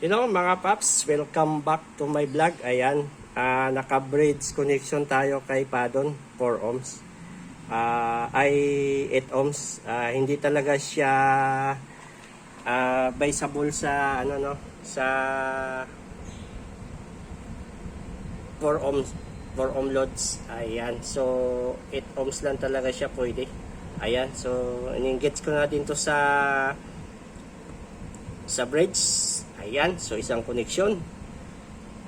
Hello mga paps, welcome back to my vlog. Ayan, ah, naka-bridge connection tayo kay Padon, 4 ohms. Ah, ay 8 ohms. Ah, hindi talaga siya ah, biseable sa ano no, sa 4 ohms 4 ohm loads. Ayan, so 8 ohms lang talaga siya pwede. Ayan, so in-gets ko na din to sa sa bridge. Ayan, so isang connection.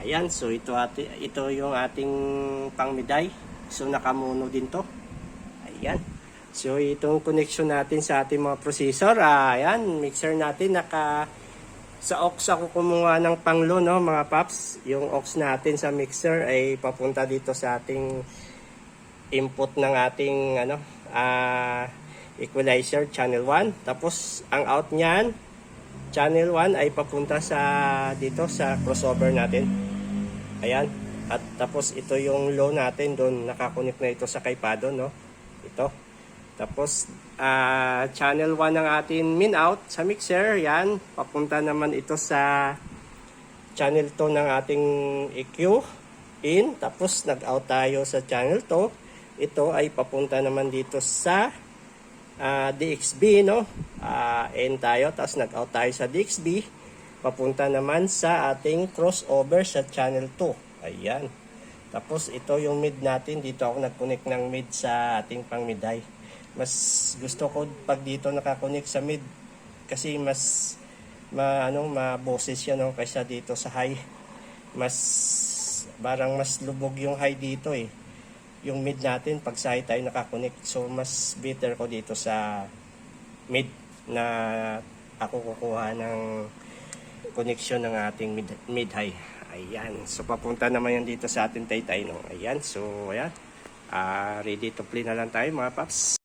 Ayan, so ito ati, ito yung ating pangmiday. So nakamuno din to. Ayan. So itong connection natin sa ating mga processor. Ayan, mixer natin naka sa aux ako kumuha ng panglo no mga paps. Yung aux natin sa mixer ay papunta dito sa ating input ng ating ano ah equalizer channel 1. Tapos ang out niyan channel 1 ay papunta sa dito sa crossover natin. Ayan. At tapos ito yung low natin doon nakakonect na ito sa kaypado no. Ito. Tapos ah, channel 1 ng ating min out sa mixer, yan. Papunta naman ito sa channel 2 ng ating EQ in. Tapos nag-out tayo sa channel 2. Ito ay papunta naman dito sa ah, DXB, no? Ah, N tayo, tapos nag-out tayo sa DXB. Papunta naman sa ating crossover sa channel 2. Ayan. Tapos ito yung mid natin. Dito ako nag-connect ng mid sa ating pang miday. Mas gusto ko pag dito nakakonect sa mid kasi mas ma ano maboses yan no kaysa dito sa high. Mas barang mas lubog yung high dito eh yung mid natin pag sa tayo nakakonect. So, mas better ko dito sa mid na ako kukuha ng connection ng ating mid, mid high. Ayan. So, papunta naman yan dito sa ating taytay. No? Ayan. So, ayan. Ah, ready to play na lang tayo mga paps.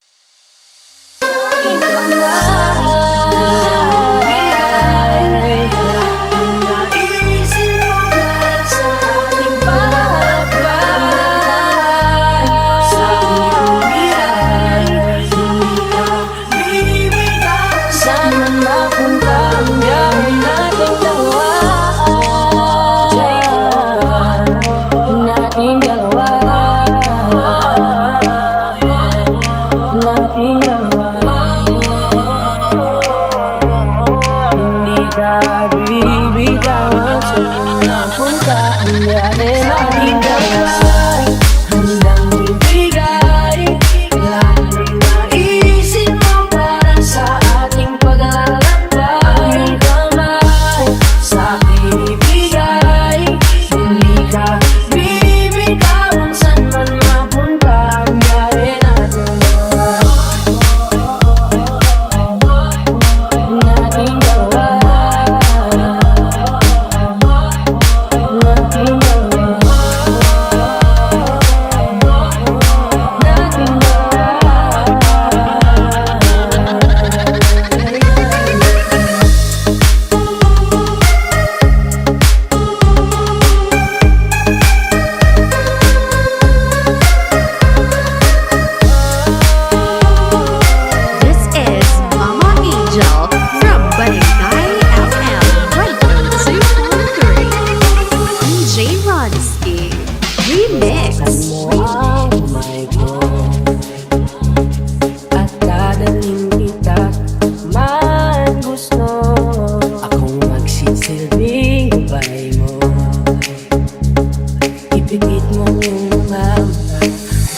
Hindi ka bibitawan Sana mapunta ang gawin nating dalawa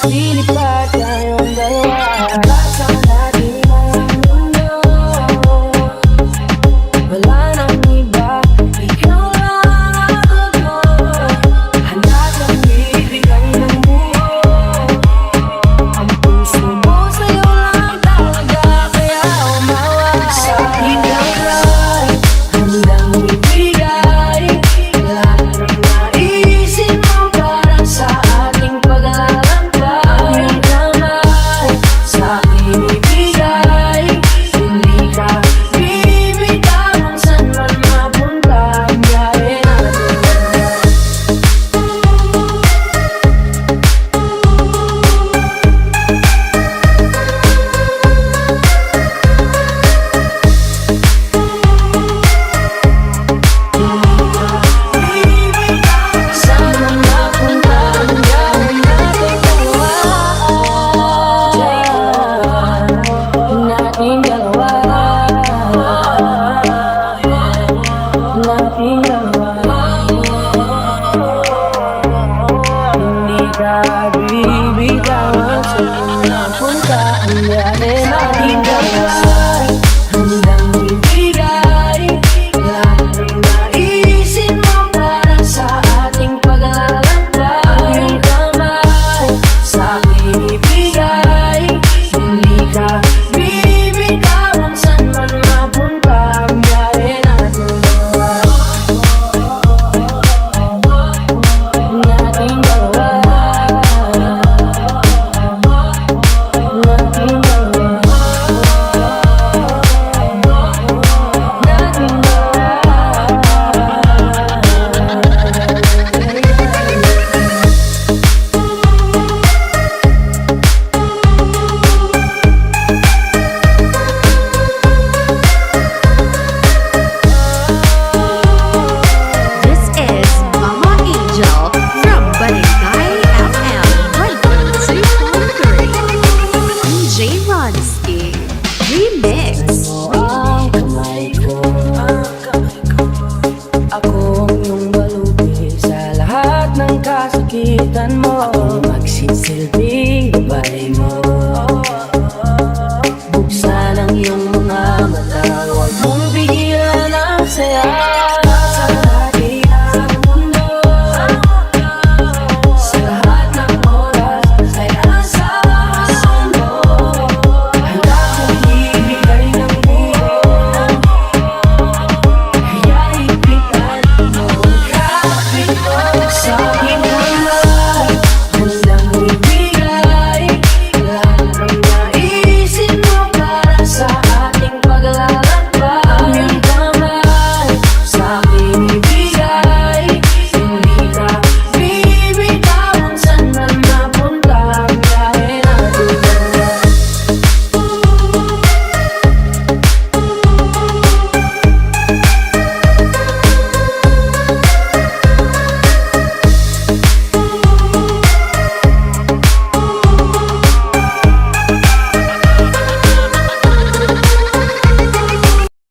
你。Nagbibigay ang sunang punta Ang yanin natin Ako ang iyong baluti sa lahat ng kasakitan mo. Ako magsisilbi, balay mo